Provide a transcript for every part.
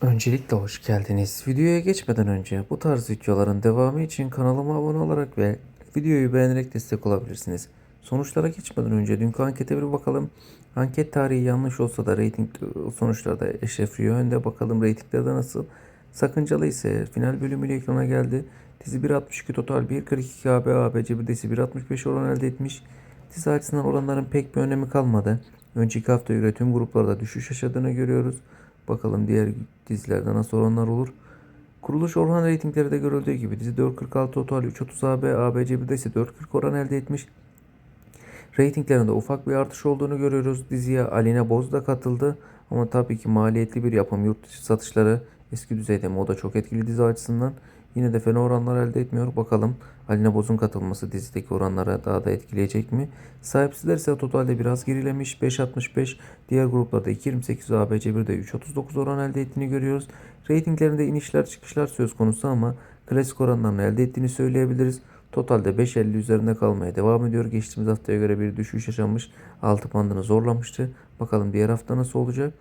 Öncelikle hoş geldiniz. Videoya geçmeden önce bu tarz videoların devamı için kanalıma abone olarak ve videoyu beğenerek destek olabilirsiniz. Sonuçlara geçmeden önce dünkü ankete bir bakalım. Anket tarihi yanlış olsa da reyting sonuçlarda Eşref önde. Bakalım reytinglerde nasıl. Sakıncalı ise final bölümüyle ekrana geldi. Dizi 1.62 total 1.42 AB ABC bir dizi 1.65 oran elde etmiş. Dizi açısından oranların pek bir önemi kalmadı. Önceki hafta göre tüm gruplarda düşüş yaşadığını görüyoruz. Bakalım diğer dizilerde nasıl oranlar olur. Kuruluş Orhan reytingleri de görüldüğü gibi dizi 4.46 total 3.30 AB, ABC bir de ise 4.40 oran elde etmiş. Reytinglerinde ufak bir artış olduğunu görüyoruz. Diziye Alina Boz da katıldı. Ama tabii ki maliyetli bir yapım yurt dışı satışları eski düzeyde mi o da çok etkili dizi açısından. Yine de fena oranlar elde etmiyor. Bakalım Alina Boz'un katılması dizideki oranlara daha da etkileyecek mi? Sahipsizler ise totalde biraz gerilemiş. 5.65 diğer gruplarda 2.28 ve ABC1'de 3.39 oran elde ettiğini görüyoruz. Reytinglerinde inişler çıkışlar söz konusu ama klasik oranlarını elde ettiğini söyleyebiliriz. Totalde 5.50 üzerinde kalmaya devam ediyor. Geçtiğimiz haftaya göre bir düşüş yaşanmış. Altı bandını zorlamıştı. Bakalım diğer hafta nasıl olacak?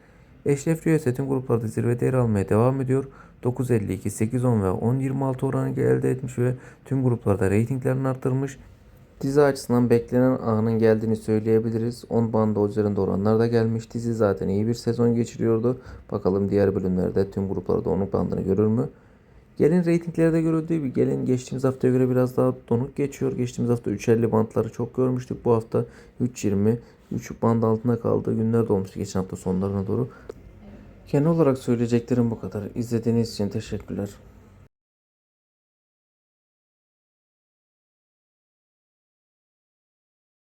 Eşref Rüya tüm gruplarda zirvede yer almaya devam ediyor. 9.52, 8.10 ve 10.26 oranı elde etmiş ve tüm gruplarda reytinglerini arttırmış. Dizi açısından beklenen anın geldiğini söyleyebiliriz. 10 bandı üzerinde oranlar da gelmiş. Dizi zaten iyi bir sezon geçiriyordu. Bakalım diğer bölümlerde tüm gruplarda onun bandını görür mü? Gelin reytinglerde görüldüğü gibi gelin geçtiğimiz haftaya göre biraz daha donuk geçiyor. Geçtiğimiz hafta 3.50 bantları çok görmüştük. Bu hafta 3.20, 3 band altında kaldığı günler de olmuştu geçen hafta sonlarına doğru. Genel olarak söyleyeceklerim bu kadar. İzlediğiniz için teşekkürler.